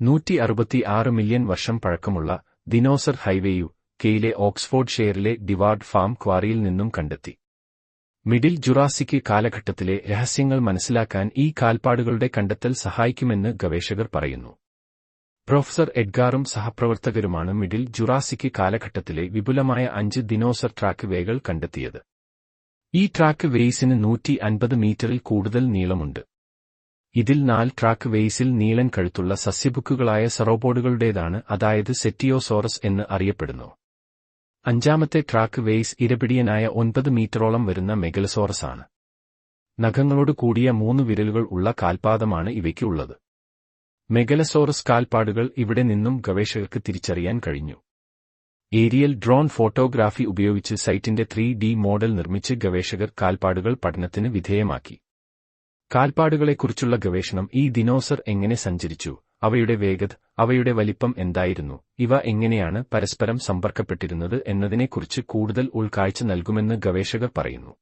നൂറ്റി അറുപത്തിയാറ് മില്യൺ വർഷം പഴക്കമുള്ള ദിനോസർ ഹൈവേയു കെയിലെ ഓക്സ്ഫോർഡ് ഷെയറിലെ ഡിവാർഡ് ഫാം ക്വാറിയിൽ നിന്നും കണ്ടെത്തി. മിഡിൽ ജുറാസിക് കാലഘട്ടത്തിലെ രഹസ്യങ്ങൾ മനസ്സിലാക്കാൻ ഈ കാൽപ്പാടുകളുടെ കണ്ടെത്തൽ സഹായിക്കുമെന്ന് ഗവേഷകർ പറയുന്നു. പ്രൊഫസർ എഡ്ഗാറും സഹപ്രവർത്തകരുമാണ് മിഡിൽ ജുറാസിക് കാലഘട്ടത്തിലെ വിപുലമായ അഞ്ച് ദിനോസർ ട്രാക്ക് വേകൾ കണ്ടെത്തിയത്. ഈ ട്രാക്ക് വേയ്സിന് നൂറ്റി അൻപത് മീറ്ററിൽ കൂടുതൽ നീളമുണ്ട്. ഇതിൽ നാല് ട്രാക്ക് വേയ്സിൽ നീളൻ കഴുത്തുള്ള സസ്യബുക്കുകളായ സറോബോർഡുകളുടേതാണ് അതായത് സെറ്റിയോസോറസ് എന്ന് അറിയപ്പെടുന്നു. അഞ്ചാമത്തെ ട്രാക്ക് വേയ്സ് ഇരപിടിയനായ ഒൻപത് മീറ്ററോളം വരുന്ന മെഗലസോറസ് ആണ് നഖങ്ങളോട് കൂടിയ മൂന്ന് വിരലുകൾ ഉള്ള കാൽപാദമാണ് ഇവയ്ക്കുള്ളത് മെഗലസോറസ് കാൽപ്പാടുകൾ ഇവിടെ നിന്നും ഗവേഷകർക്ക് തിരിച്ചറിയാൻ കഴിഞ്ഞു. ഏരിയൽ ഡ്രോൺ ഫോട്ടോഗ്രാഫി ഉപയോഗിച്ച് സൈറ്റിന്റെ ത്രീ മോഡൽ നിർമ്മിച്ച് ഗവേഷകർ കാൽപ്പാടുകൾ പഠനത്തിന് വിധേയമാക്കി. കാൽപ്പാടുകളെക്കുറിച്ചുള്ള ഗവേഷണം ഈ ദിനോസർ എങ്ങനെ സഞ്ചരിച്ചു അവയുടെ വേഗത അവയുടെ വലിപ്പം എന്തായിരുന്നു ഇവ എങ്ങനെയാണ് പരസ്പരം സമ്പർക്കപ്പെട്ടിരുന്നത് എന്നതിനെക്കുറിച്ച് കൂടുതൽ ഉൾക്കാഴ്ച നൽകുമെന്ന് ഗവേഷകർ പറയുന്നു.